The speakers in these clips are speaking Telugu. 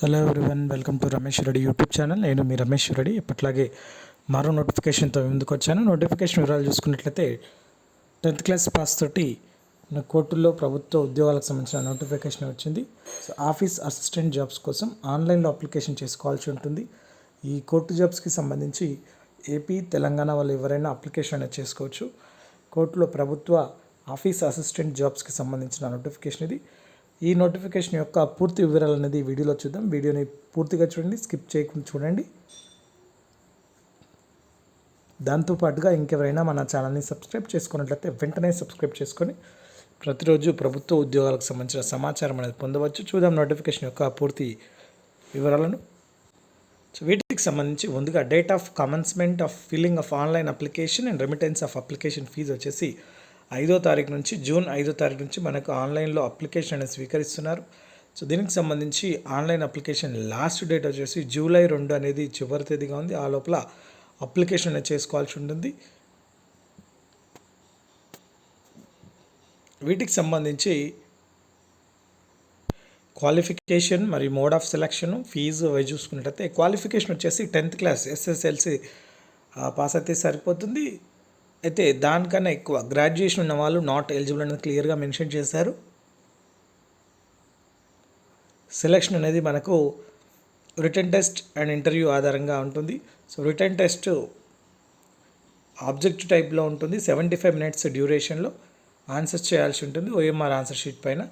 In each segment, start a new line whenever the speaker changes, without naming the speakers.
Hello everyone welcome to Ramesh Reddy YouTube channel నేను మీ రమేష్ రెడ్డి ఇప్పట్లాగే మరో నోటిఫికేషన్తో ముందుకు వచ్చాను. నోటిఫికేషన్ వివరాలు చూసుకున్నట్లయితే టెన్త్ క్లాస్ పాస్ తోటి కోర్టుల్లో ప్రభుత్వ ఉద్యోగాలకు సంబంధించిన నోటిఫికేషన్ వచ్చింది. సో ఆఫీస్ అసిస్టెంట్ జాబ్స్ కోసం ఆన్లైన్లో అప్లికేషన్ చేసుకోవాల్సి ఉంటుంది. ఈ కోర్టు జాబ్స్కి సంబంధించి ఏపీ తెలంగాణ వాళ్ళు ఎవరైనా అప్లికేషన్ అనేది చేసుకోవచ్చు. కోర్టులో ప్రభుత్వ ఆఫీస్ అసిస్టెంట్ జాబ్స్కి సంబంధించిన నోటిఫికేషన్ ఇది. ఈ నోటిఫికేషన్ యొక్క పూర్తి వివరాలు అనేది వీడియోలో చూద్దాం. వీడియోని పూర్తిగా చూడండి స్కిప్ చేయకుండా చూడండి. దాంతోపాటుగా ఇంకెవరైనా మన ఛానల్ని సబ్స్క్రైబ్ చేసుకున్నట్లయితే వెంటనే సబ్స్క్రైబ్ చేసుకొని ప్రతిరోజు ప్రభుత్వ ఉద్యోగాలకు సంబంధించిన సమాచారం అనేది పొందవచ్చు. చూద్దాం నోటిఫికేషన్ యొక్క పూర్తి వివరాలను. సో వీటికి సంబంధించి ముందుగా date of commencement of filling of online application and remittance of application fee వచ్చేసి ఐదో తారీఖు నుంచి జూన్ ఐదో తారీఖు నుంచి మనకు ఆన్లైన్లో అప్లికేషన్ అనేది స్వీకరిస్తున్నారు. సో దీనికి సంబంధించి ఆన్లైన్ అప్లికేషన్ లాస్ట్ డేట్ వచ్చేసి జూలై రెండు అనేది చివరి తేదీగా ఉంది. ఆ లోపల అప్లికేషన్ అనేది చేసుకోవాల్సి ఉంటుంది. వీటికి సంబంధించి క్వాలిఫికేషన్ మరియు మోడ్ ఆఫ్ సెలక్షన్ ఫీజు అవి చూసుకున్నట్టయితే క్వాలిఫికేషన్ వచ్చేసి టెన్త్ క్లాస్ ఎస్ఎస్ఎల్సి పాస్ అయితే సరిపోతుంది. అయితే దానికన్నా ఎక్కువ గ్రాడ్యుయేషన్ ఉన్న వాళ్ళు నాట్ ఎలిజిబుల్ అనేది క్లియర్గా మెన్షన్ చేశారు. సెలక్షన్ అనేది మనకు రిటర్న్ టెస్ట్ అండ్ ఇంటర్వ్యూ ఆధారంగా ఉంటుంది. సో రిటర్న్ టెస్ట్ ఆబ్జెక్ట్ టైప్లో ఉంటుంది. సెవెంటీ ఫైవ్ మినిట్స్ డ్యూరేషన్లో ఆన్సర్స్ చేయాల్సి ఉంటుంది. ఓఎంఆర్ ఆన్సర్ షీట్ పైన.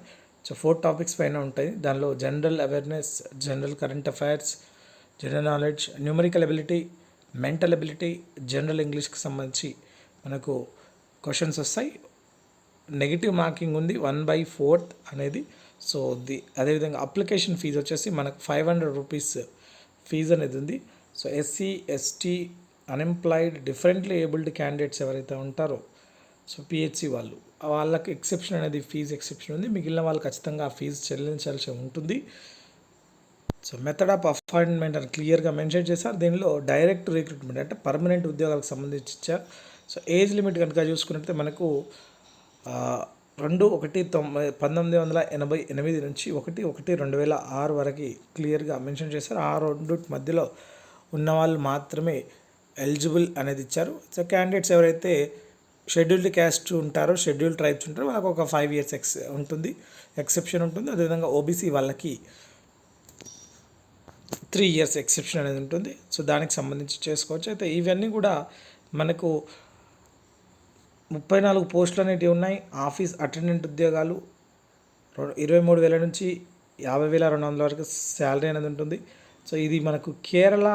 సో ఫోర్ టాపిక్స్ పైన ఉంటాయి. దానిలో general awareness general current affairs general knowledge numerical ability mental ability general ఇంగ్లీష్కి సంబంధించి మనకు క్వశ్చన్స్ వస్తాయి. నెగిటివ్ మార్కింగ్ ఉంది వన్ బై ఫోర్త్ అనేది. సో ది అదేవిధంగా అప్లికేషన్ ఫీజు వచ్చేసి మనకు ఫైవ్ హండ్రెడ్ రూపీస్ ఫీజు అనేది ఉంది. So SC ST unemployed differently abled candidates ఎవరైతే ఉంటారో సో పిహెచ్సి వాళ్ళు వాళ్ళకి ఎక్సెప్షన్ అనేది ఫీజు ఎక్సెప్షన్ ఉంది. మిగిలిన వాళ్ళు ఖచ్చితంగా ఆ ఫీజు చెల్లించాల్సి ఉంటుంది. సో మెథడ్ ఆఫ్ అపాయింట్మెంట్ అని క్లియర్గా మెన్షన్ చేశారు. దీనిలో డైరెక్ట్ రిక్రూట్మెంట్ అంటే పర్మనెంట్ ఉద్యోగాలకు సంబంధించి సో ఏజ్ లిమిట్ కనుక చూసుకున్నట్లయితే మనకు రెండు ఒకటి తొంభై పంతొమ్మిది వందల ఎనభై ఎనిమిది నుంచి ఒకటి ఒకటి రెండు వేల ఆరు వరకు క్లియర్గా మెన్షన్ చేశారు. ఆ రెండు మధ్యలో ఉన్న వాళ్ళు మాత్రమే ఎలిజిబుల్ అనేది ఇచ్చారు. సో క్యాండిడేట్స్ ఎవరైతే షెడ్యూల్డ్ క్యాస్ట్ ఉంటారో షెడ్యూల్డ్ ట్రైబ్స్ ఉంటారో వాళ్ళకి ఒక ఫైవ్ ఇయర్స్ ఎక్స్ ఉంటుంది ఎక్సెప్షన్ ఉంటుంది. అదేవిధంగా ఓబీసీ వాళ్ళకి త్రీ ఇయర్స్ ఎక్సెప్షన్ అనేది ఉంటుంది. సో దానికి సంబంధించి చేసుకోవచ్చు. అయితే ఇవన్నీ కూడా మనకు ముప్పై నాలుగు పోస్టులు అనేటివి ఉన్నాయి. ఆఫీస్ అటెండెంట్ ఉద్యోగాలు ఇరవై మూడు వేల నుంచి యాభై వేల రెండు వందల వరకు శాలరీ అనేది ఉంటుంది. సో ఇది మనకు కేరళ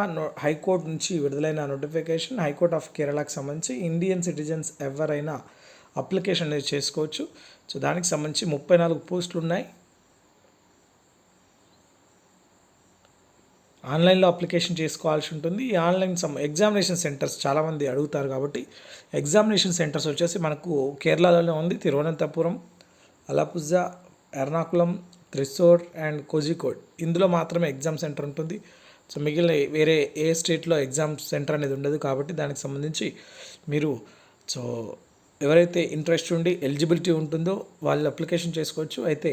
హైకోర్టు నుంచి విడుదలైన నోటిఫికేషన్. హైకోర్ట్ ఆఫ్ కేరళకు సంబంధించి ఇండియన్ సిటిజన్స్ ఎవరైనా అప్లికేషన్ అనేది చేసుకోవచ్చు. సో దానికి సంబంధించి ముప్పై నాలుగు పోస్టులు ఉన్నాయి. ఆన్లైన్లో అప్లికేషన్ చేసుకోవాల్సి ఉంటుంది. ఈ ఆన్లైన్ సమ్ ఎగ్జామినేషన్ సెంటర్స్ చాలామంది అడుగుతారు కాబట్టి ఎగ్జామినేషన్ సెంటర్స్ వచ్చేసి మనకు కేరళలోనే ఉంది. తిరువనంతపురం అలపుజ ఎర్నాకుళం త్రిశూర్ అండ్ కోజికోడ్. ఇందులో మాత్రమే ఎగ్జామ్ సెంటర్ ఉంటుంది. సో మిగిలిన వేరే ఏ స్టేట్లో ఎగ్జామ్ సెంటర్ అనేది ఉండదు కాబట్టి దానికి సంబంధించి మీరు సో ఎవరైతే ఇంట్రెస్ట్ ఉండి ఎలిజిబిలిటీ ఉంటుందో వాళ్ళు అప్లికేషన్ చేసుకోవచ్చు. అయితే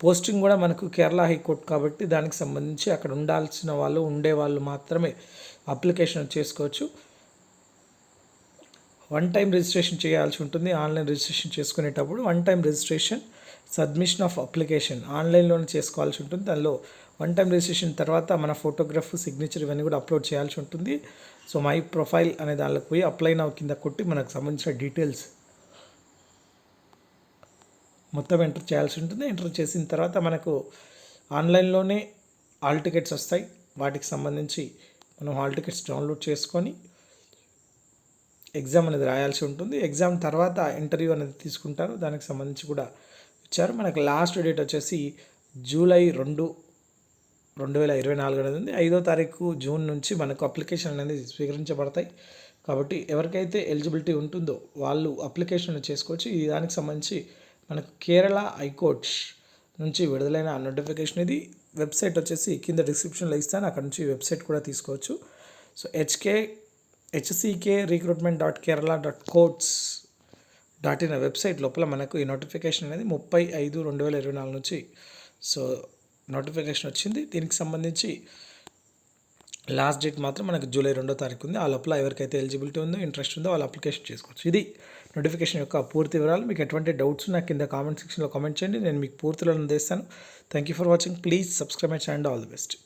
పోస్టింగ్ కూడా మనకు కేరళ హైకోర్టు కాబట్టి దానికి సంబంధించి అక్కడ ఉండాల్సిన వాళ్ళు ఉండే వాళ్ళు మాత్రమే అప్లికేషన్ చేసుకోవచ్చు. వన్ టైం రిజిస్ట్రేషన్ చేయాల్సి ఉంటుంది. ఆన్లైన్ రిజిస్ట్రేషన్ చేసుకునేటప్పుడు one time registration submission of application ఆన్లైన్లోనే చేసుకోవాల్సి ఉంటుంది. దానిలో వన్ టైం రిజిస్ట్రేషన్ తర్వాత మన ఫోటోగ్రాఫ్ సిగ్నేచర్ ఇవన్నీ కూడా అప్లోడ్ చేయాల్సి ఉంటుంది. సో మై ప్రొఫైల్ అనే దానిలోకి పోయి అప్లై నౌ కింద కొట్టి మనకు సంబంధించిన డీటెయిల్స్ మొత్తం ఎంటర్ చేయాల్సి ఉంటుంది. ఎంటర్ చేసిన తర్వాత మనకు ఆన్లైన్లోనే హాల్ టికెట్స్ వస్తాయి. వాటికి సంబంధించి మనం హాల్ టికెట్స్ డౌన్లోడ్ చేసుకొని ఎగ్జామ్ అనేది రాయాల్సి ఉంటుంది. ఎగ్జామ్ తర్వాత ఇంటర్వ్యూ అనేది తీసుకుంటారు. దానికి సంబంధించి కూడా ఇచ్చారు. మనకు లాస్ట్ డేట్ వచ్చేసి జూలై రెండు రెండు వేల ఇరవై నాలుగు అనేది ఉంది. ఐదో తారీఖు జూన్ నుంచి మనకు అప్లికేషన్ అనేది స్వీకరించబడతాయి. కాబట్టి ఎవరికైతే ఎలిజిబిలిటీ ఉంటుందో వాళ్ళు అప్లికేషన్ చేసుకోవచ్చు ఈ దానికి సంబంధించి మనకు కేరళ హైకోర్ట్ నుంచి విడుదలైన నోటిఫికేషన్ ఇది. వెబ్సైట్ వచ్చేసి కింద డిస్క్రిప్షన్లో ఇస్తాను. అక్కడ నుంచి వెబ్సైట్ కూడా తీసుకోవచ్చు. So HK HCK recruitment dot Kerala dot courts dot in website లోపల మనకు ఈ నోటిఫికేషన్ అనేది ముప్పై ఐదు రెండు వేల ఇరవై నాలుగు నుంచి. సో నోటిఫికేషన్ వచ్చింది. దీనికి సంబంధించి లాస్ట్ డేట్ మాత్రం మనకు జూలై రెండో తారీఖు ఉంది. ఆ లోపల ఎవరికైతే ఎలిజిబిలిటీ ఉందో ఇంట్రెస్ట్ ఉందో వాళ్ళు అప్లికేషన్ చేసుకోవచ్చు. ఇది నోటిఫికేషన్ యొక్క పూర్తి వివరాలు. మీకు ఎటువంటి డౌట్స్ నాకు కింద కామెంట్ సెక్షన్లో కామెంట్ చేయండి. నేను మీకు పూర్తిలో అందిస్తాను. Thank you for watching please subscribe my channel all the best